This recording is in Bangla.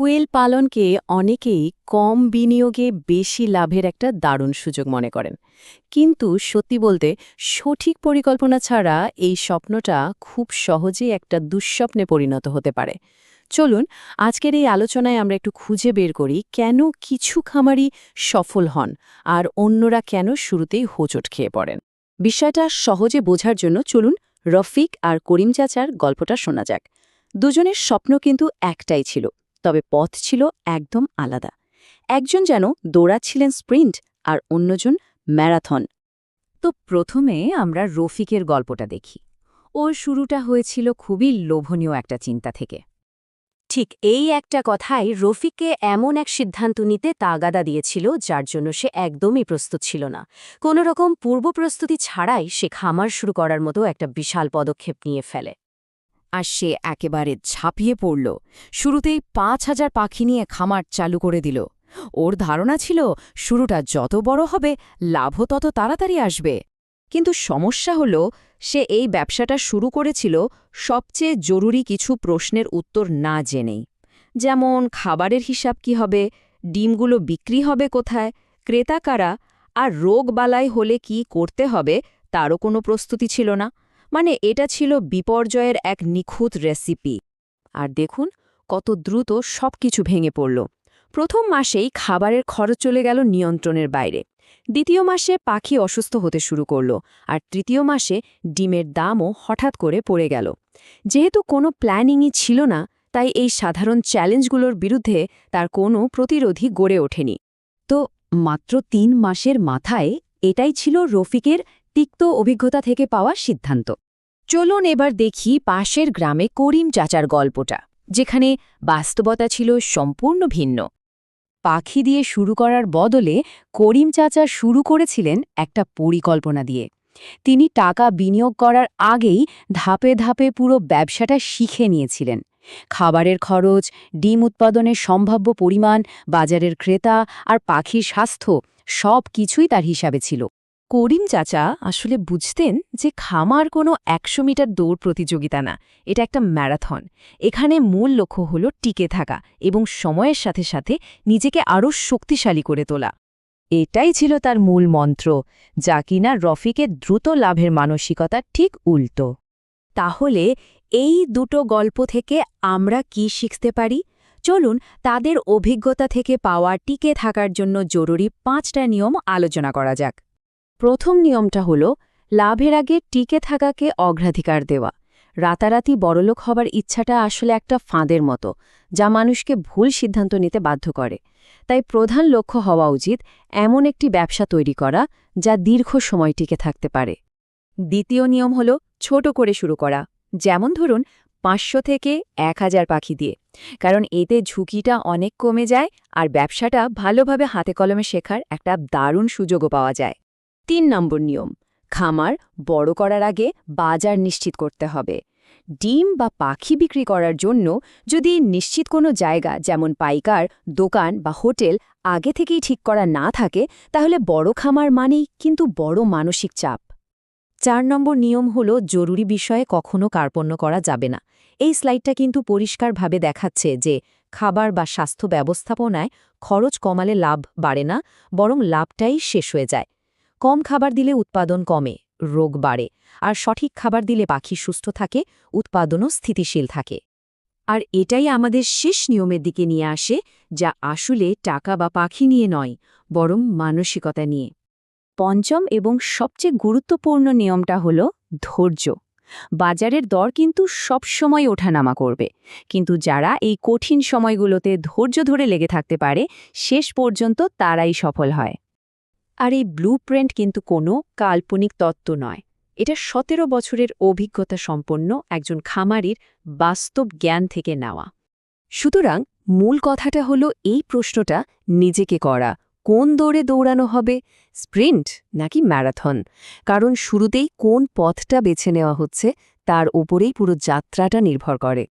কোয়েল পালনকে অনেকেই কম বিনিয়োগে বেশি লাভের একটা দারুণ সুযোগ মনে করেন। কিন্তু সত্যি বলতে, সঠিক পরিকল্পনা ছাড়া এই স্বপ্নটা খুব সহজেই একটা দুঃস্বপ্নে পরিণত হতে পারে। চলুন, আজকের এই আলোচনায় আমরা একটু খুঁজে বের করি কেন কিছু খামারি সফল হন আর অন্যরা কেন শুরুতেই হোঁচট খেয়ে পড়েন। বিষয়টা সহজে বোঝার জন্য চলুন রফিক আর করিম চাচার গল্পটা শোনা যাক। দুজনের স্বপ্ন কিন্তু একটাই ছিল তবে পথ ছিল একদম আলাদা। একজন যেন দৌড়াচ্ছিলেন স্প্রিন্ট আর অন্যজন ম্যারাথন। তো প্রথমে আমরা রফিকের গল্পটা দেখি। ওর শুরুটা হয়েছিল খুবই লোভনীয় একটা চিন্তা থেকে। ঠিক এই একটা কথাই রফিককে এমন এক সিদ্ধান্ত নিতে তাগাদা দিয়েছিল যার জন্য সে একদমই প্রস্তুত ছিল না। কোনো রকম পূর্ব প্রস্তুতি ছাড়াই সে খামার শুরু করার মতো একটা বিশাল পদক্ষেপ নিয়ে ফেলে। আর সে একেবারে ঝাঁপিয়ে পড়ল। শুরুতেই পাঁচ হাজার পাখি নিয়ে খামার চালু করে দিল। ওর ধারণা ছিল, শুরুটা যত বড় হবে লাভও তত তাড়াতাড়ি আসবে। কিন্তু সমস্যা হল, সে এই ব্যবসাটা শুরু করেছিল সবচেয়ে জরুরি কিছু প্রশ্নের উত্তর না জেনেই। যেমন, খাবারের হিসাব কি হবে, ডিমগুলো বিক্রি হবে কোথায়, ক্রেতা কারা, আর রোগবালাই হলে কি করতে হবে, তারও কোনো প্রস্তুতি ছিল না। মানে এটা ছিল বিপর্যয়ের এক নিখুঁত রেসিপি আর দেখুন, কত দ্রুত সবকিছু ভেঙে পড়ল। প্রথম মাসেই খাবারের খরচ চলে গেল নিয়ন্ত্রণের বাইরে। দ্বিতীয় মাসে পাখি অসুস্থ হতে শুরু করল, আর তৃতীয় মাসে ডিমের দামও হঠাৎ করে পড়ে গেল। যেহেতু কোনো প্ল্যানিংই ছিল না, তাই এই সাধারণ চ্যালেঞ্জগুলোর বিরুদ্ধে তার কোনো প্রতিরোধী গড়ে ওঠেনি। তো মাত্র তিন মাসের মাথায় এটাই ছিল রফিকের তিক্ত অভিজ্ঞতা থেকে পাওয়া সিদ্ধান্ত। চলুন এবার দেখি পাশের গ্রামে করিম চাচার গল্পটা, যেখানে বাস্তবতা ছিল সম্পূর্ণ ভিন্ন। পাখি দিয়ে শুরু করার বদলে করিম চাচা শুরু করেছিলেন একটা পরিকল্পনা দিয়ে। তিনি টাকা বিনিয়োগ করার আগেই ধাপে ধাপে পুরো ব্যবসাটা শিখে নিয়েছিলেন। খাবারের খরচ, ডিম উৎপাদনের সম্ভাব্য পরিমাণ, বাজারের ক্রেতা আর পাখির স্বাস্থ্য সব কিছুই তার হিসাবে ছিল। করিম চাচা আসলে বুঝতেন যে খামার কোনো একশো মিটার দৌড় প্রতিযোগিতা না, এটা একটা ম্যারাথন। এখানে মূল লক্ষ্য হল টিকে থাকা এবং সময়ের সাথে সাথে নিজেকে আরও শক্তিশালী করে তোলা। এটাই ছিল তার মূল মন্ত্র, যা কিনা রফিকের দ্রুত লাভের মানসিকতা ঠিক উল্টো। তাহলে এই দুটো গল্প থেকে আমরা কি শিখতে পারি? চলুন তাদের অভিজ্ঞতা থেকে পাওয়া টিকে থাকার জন্য জরুরি পাঁচটা নিয়ম আলোচনা করা যাক। প্রথম নিয়মটা হল, লাভের আগে টিকে থাকাকে অগ্রাধিকার দেওয়া। রাতারাতি বড়লোক হবার ইচ্ছাটা আসলে একটা ফাঁদের মতো, যা মানুষকে ভুল সিদ্ধান্ত নিতে বাধ্য করে। তাই প্রধান লক্ষ্য হওয়া উচিত এমন একটি ব্যবসা তৈরি করা, যা দীর্ঘ সময় টিকে থাকতে পারে। দ্বিতীয় নিয়ম হল, ছোট করে শুরু করা। যেমন ধরুন, পাঁচশো থেকে এক হাজার পাখি দিয়ে। কারণ এতে ঝুঁকিটা অনেক কমে যায় আর ব্যবসাটা ভালোভাবে হাতে কলমে শেখার একটা দারুণ সুযোগও পাওয়া যায়। তিন নম্বর নিয়ম, খামার বড় করার আগে বাজার নিশ্চিত করতে হবে। ডিম বা পাখি বিক্রি করার জন্য যদি নিশ্চিত কোনো জায়গা, যেমন পাইকার, দোকান বা হোটেল, আগে থেকেই ঠিক করা না থাকে, তাহলে বড় খামার মানেই কিন্তু বড় মানসিক চাপ। চার নম্বর নিয়ম হল জরুরি বিষয়ে কখনো কার্পণ্য করা যাবে না। এই স্লাইডটা কিন্তু পরিষ্কারভাবে দেখাচ্ছে যে খাবার বা স্বাস্থ্য ব্যবস্থাপনায় খরচ কমালে লাভ বাড়ে না, বরং লাভটাই শেষ হয়ে যায়। কম খাবার দিলে উৎপাদন কমে, রোগ বাড়ে, আর সঠিক খাবার দিলে পাখি সুস্থ থাকে, উৎপাদনও স্থিতিশীল থাকে। আর এটাই আমাদের শেষ নিয়মের দিকে নিয়ে আসে, যা আসলে টাকা বা পাখি নিয়ে নয়, বরং মানসিকতা নিয়ে। পঞ্চম এবং সবচেয়ে গুরুত্বপূর্ণ নিয়মটা হল ধৈর্য। বাজারের দর কিন্তু সবসময় ওঠানামা করবে, কিন্তু যারা এই কঠিন সময়গুলোতে ধৈর্য ধরে লেগে থাকতে পারে, শেষ পর্যন্ত তারাই সফল হয়। আর এই ব্লু কিন্তু কোনো কাল্পনিক তত্ত্ব নয়। এটা সতেরো বছরের অভিজ্ঞতা সম্পন্ন একজন খামারির বাস্তব জ্ঞান থেকে নেওয়া। সুতরাং মূল কথাটা হলো, এই প্রশ্নটা নিজেকে করা। কোন দৌড়ে দৌড়ানো হবে? স্প্রিন্ট নাকি ম্যারাথন? কারণ শুরুতেই কোন পথটা বেছে নেওয়া হচ্ছে, তার ওপরেই পুরো যাত্রাটা নির্ভর করে।